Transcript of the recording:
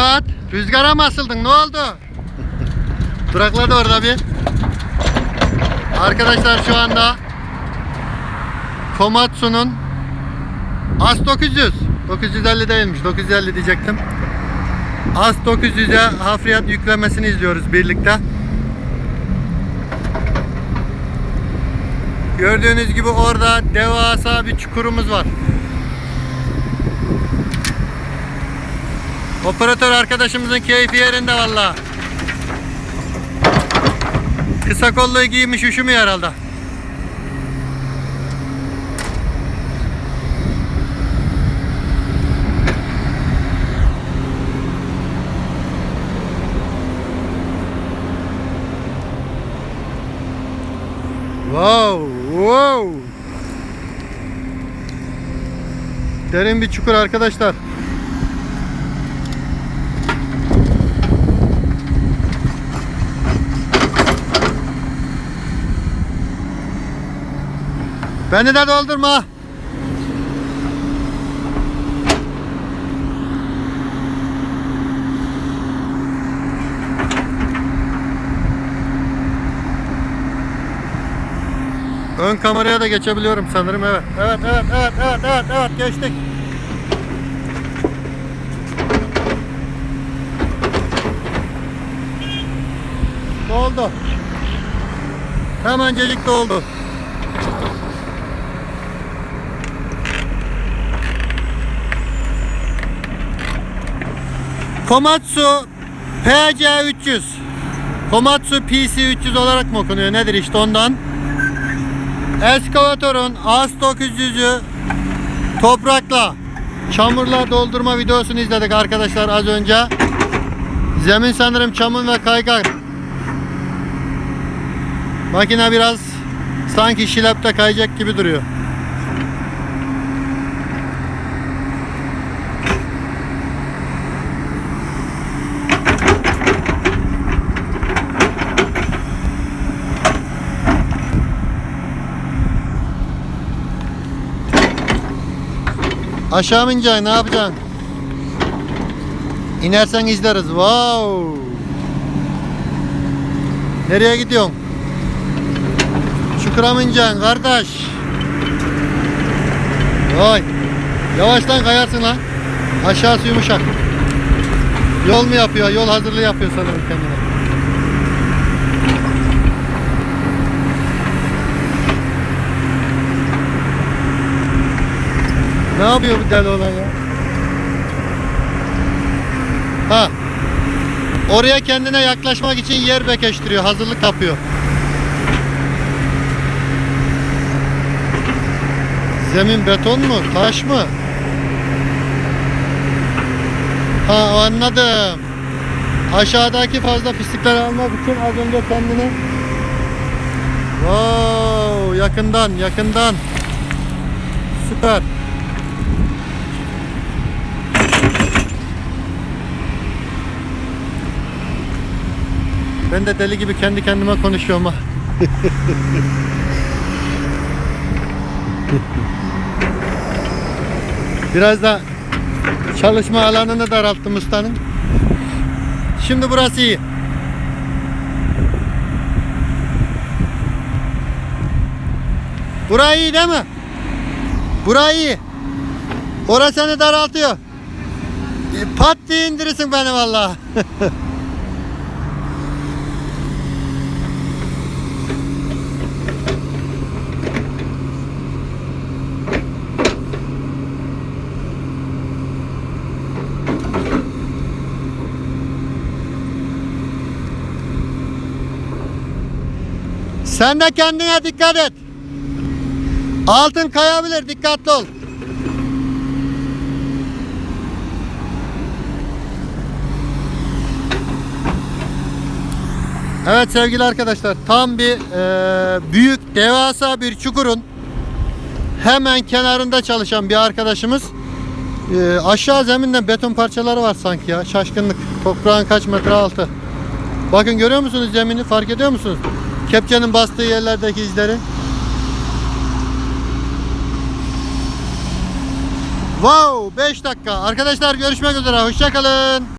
Evet. Rüzgara mı asıldın? Ne oldu? Durakladı orada bir. Arkadaşlar şu anda Komatsu'nun As 900 950 değilmiş 950 diyecektim As 900'e hafriyat yüklemesini izliyoruz birlikte Gördüğünüz gibi orada devasa bir çukurumuz var Operatör arkadaşımızın keyfi yerinde valla Kısa kolluğu giymiş üşümüyor herhalde Wow, wow. Derin bir çukur arkadaşlar. Beni de doldurma. Ön kameraya da geçebiliyorum sanırım evet. Evet evet evet evet evet evet geçtik. Doldu. Hemencecik doldu. Komatsu PC300 Komatsu PC300 olarak mı okunuyor nedir işte ondan Eskavatörün AS900'ü toprakla çamurla doldurma videosunu izledik arkadaşlar az önce. Zemin sanırım çamur ve kaygan. Makine biraz sanki şilepte kayacak gibi duruyor. Aşağı mı ineceksin? Ne yapacaksın? İnersen izleriz. Wow. Nereye gidiyorsun? Çukura mı ineceksin kardeş? Vay. Yavaştan kayarsın lan. Aşağısı yumuşak. Yol mu yapıyor? Yol hazırlığı yapıyor sanırım kendine. Ne yapıyor bu deli olan ya? Ha. Oraya kendine yaklaşmak için yer bekeştiriyor. Hazırlık yapıyor. Zemin beton mu? Taş mı? Ha anladım. Aşağıdaki fazla pislikleri almak için az önce kendini Wow, yakından yakından Süper. Ben de deli gibi kendi kendime konuşuyorum ha. Biraz da çalışma alanını daralttım ustanın. Şimdi burası iyi. Burayı iyi değil mi? Burayı iyi. Orası seni daraltıyor. E, Pat diye indirirsin beni vallahi. Sen de kendine dikkat et. Altın kayabilir, dikkatli ol. Evet sevgili arkadaşlar, tam bir e, büyük, devasa bir çukurun hemen kenarında çalışan bir arkadaşımız. E, aşağı zeminden beton parçaları var sanki ya, şaşkınlık. Toprağın kaç metre altı. Bakın görüyor musunuz zemini, fark ediyor musunuz? Kepçenin bastığı yerlerdeki izleri. Wow 5 dakika. Arkadaşlar görüşmek üzere. Hoşçakalın.